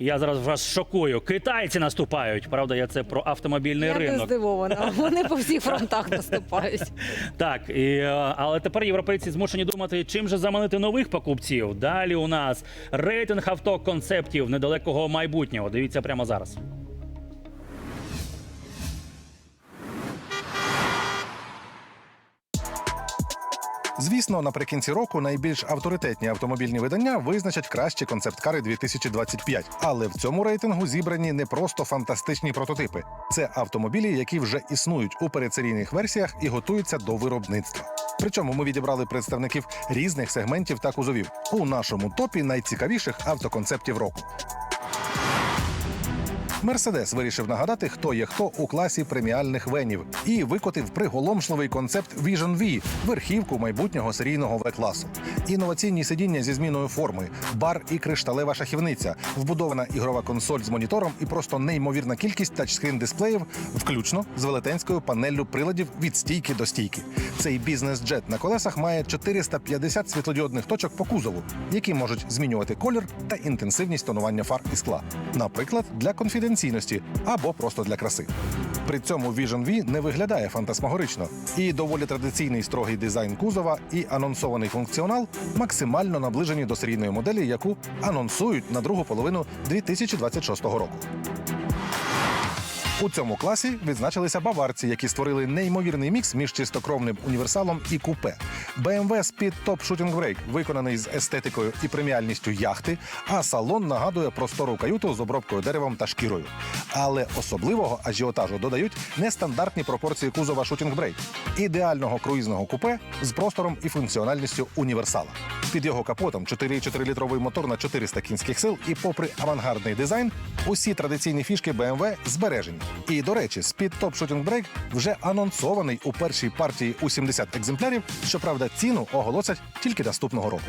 Я зараз вас шокую. Китайці наступають. Правда, я це про автомобільний Я не здивована. Вони по всіх фронтах наступають. Так, і, е, але тепер європейці змушені думати, чим же заманити нових покупців. Далі у нас рейтинг авто концептів недалекого майбутнього. Дивіться прямо зараз. Звісно, наприкінці року найбільш авторитетні автомобільні видання визначать кращі концепт-кари 2025. Але в цьому рейтингу зібрані не просто фантастичні прототипи. Це автомобілі, які вже існують у передсерійних версіях і готуються до виробництва. Причому ми відібрали представників різних сегментів та кузовів у нашому топі найцікавіших автоконцептів року. Мерседес вирішив нагадати, хто є хто у класі преміальних венів, і викотив приголомшливий концепт Vision V – верхівку майбутнього серійного В-класу. Інноваційні сидіння зі зміною форми, бар і кришталева шахівниця, вбудована ігрова консоль з монітором і просто неймовірна кількість тачскрін дисплеїв, включно з велетенською панеллю приладів від стійки до стійки. Цей бізнес-джет на колесах має 450 світлодіодних точок по кузову, які можуть змінювати колір та інтенсивність тонування фар і скла, наприклад, для конфіденційності або просто для краси. При цьому Vision V не виглядає фантасмагорично, і доволі традиційний строгий дизайн кузова і анонсований функціонал максимально наближені до серійної моделі, яку анонсують на другу половину 2026 року. У цьому класі відзначилися баварці, які створили неймовірний мікс між чистокровним універсалом і купе. BMW Speed Top Shooting Brake виконаний з естетикою і преміальністю яхти, а салон нагадує простору каюту з обробкою деревом та шкірою. Але особливого ажіотажу додають нестандартні пропорції кузова Shooting Brake – ідеального круїзного купе з простором і функціональністю універсала. Під його капотом 4,4-літровий мотор на 400 кінських сил, і попри авангардний дизайн, усі традиційні фішки BMW збережені. І до речі, спід Top Shooting Brake вже анонсований у першій партії у 70 екземплярів. Щоправда, ціну оголосять тільки наступного року.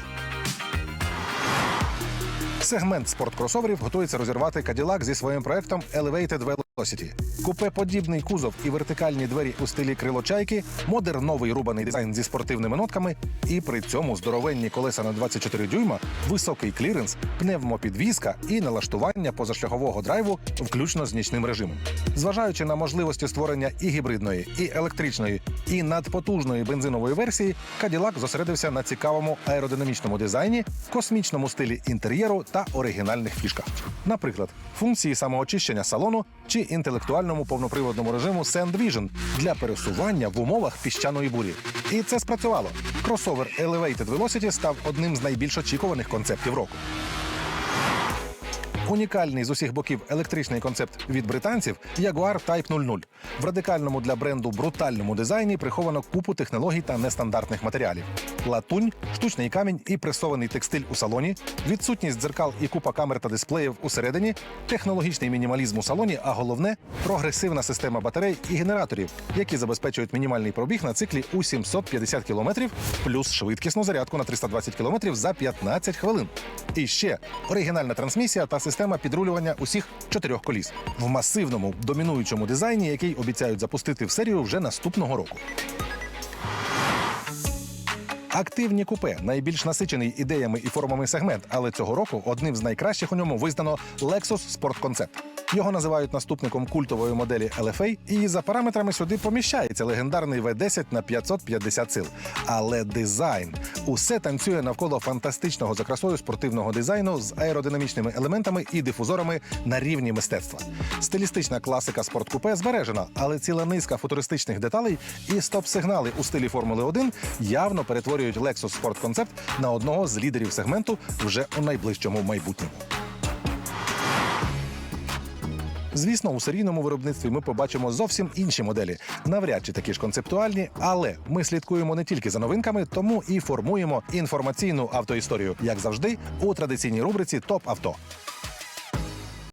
Сегмент спорткросоверів готується розірвати Cadillac зі своїм проектом Elevated Velocity. Купе-подібний кузов і вертикальні двері у стилі крило чайки, модерновий рубаний дизайн зі спортивними нотками, і при цьому здоровенні колеса на 24 дюйма, високий кліренс, пневмопідвізка і налаштування позашляхового драйву, включно з нічним режимом. Зважаючи на можливості створення і гібридної, і електричної, і надпотужної бензинової версії, Cadillac зосередився на цікавому аеродинамічному дизайні, космічному стилі інтер'єру та оригінальних фішках. Наприклад, функції самоочищення салону чи інтелектуальному повноприводному режиму Sand Vision для пересування в умовах піщаної бурі. І це спрацювало. Кросовер Elevated Velocity став одним з найбільш очікуваних концептів року. Унікальний з усіх боків електричний концепт від британців Jaguar Type 00. В радикальному для бренду брутальному дизайні приховано купу технологій та нестандартних матеріалів: латунь, штучний камінь і пресований текстиль у салоні, відсутність дзеркал і купа камер та дисплеїв усередині, технологічний мінімалізм у салоні, а головне прогресивна система батарей і генераторів, які забезпечують мінімальний пробіг на циклі у 750 км, плюс швидкісну зарядку на 320 км за 15 хвилин. І ще оригінальна трансмісія та система підрулювання усіх чотирьох коліс в масивному домінуючому дизайні, який обіцяють запустити в серію вже наступного року. Активні купе найбільш насичений ідеями і формами сегмент, але цього року одним з найкращих у ньому визнано Lexus Sport Concept. Його називають наступником культової моделі LFA, і за параметрами сюди поміщається легендарний V10 на 550 сил. Але дизайн усе танцює навколо фантастичного за красою спортивного дизайну з аеродинамічними елементами і дифузорами на рівні мистецтва. Стилістична класика спорткупе збережена, але ціла низка футуристичних деталей і стоп-сигнали у стилі Формули 1 явно перетворюють Lexus Sport Concept на одного з лідерів сегменту вже у найближчому майбутньому. Звісно, у серійному виробництві ми побачимо зовсім інші моделі, навряд чи такі ж концептуальні, але ми слідкуємо не тільки за новинками, тому і формуємо інформаційну автоісторію, як завжди, у традиційній рубриці Топ авто.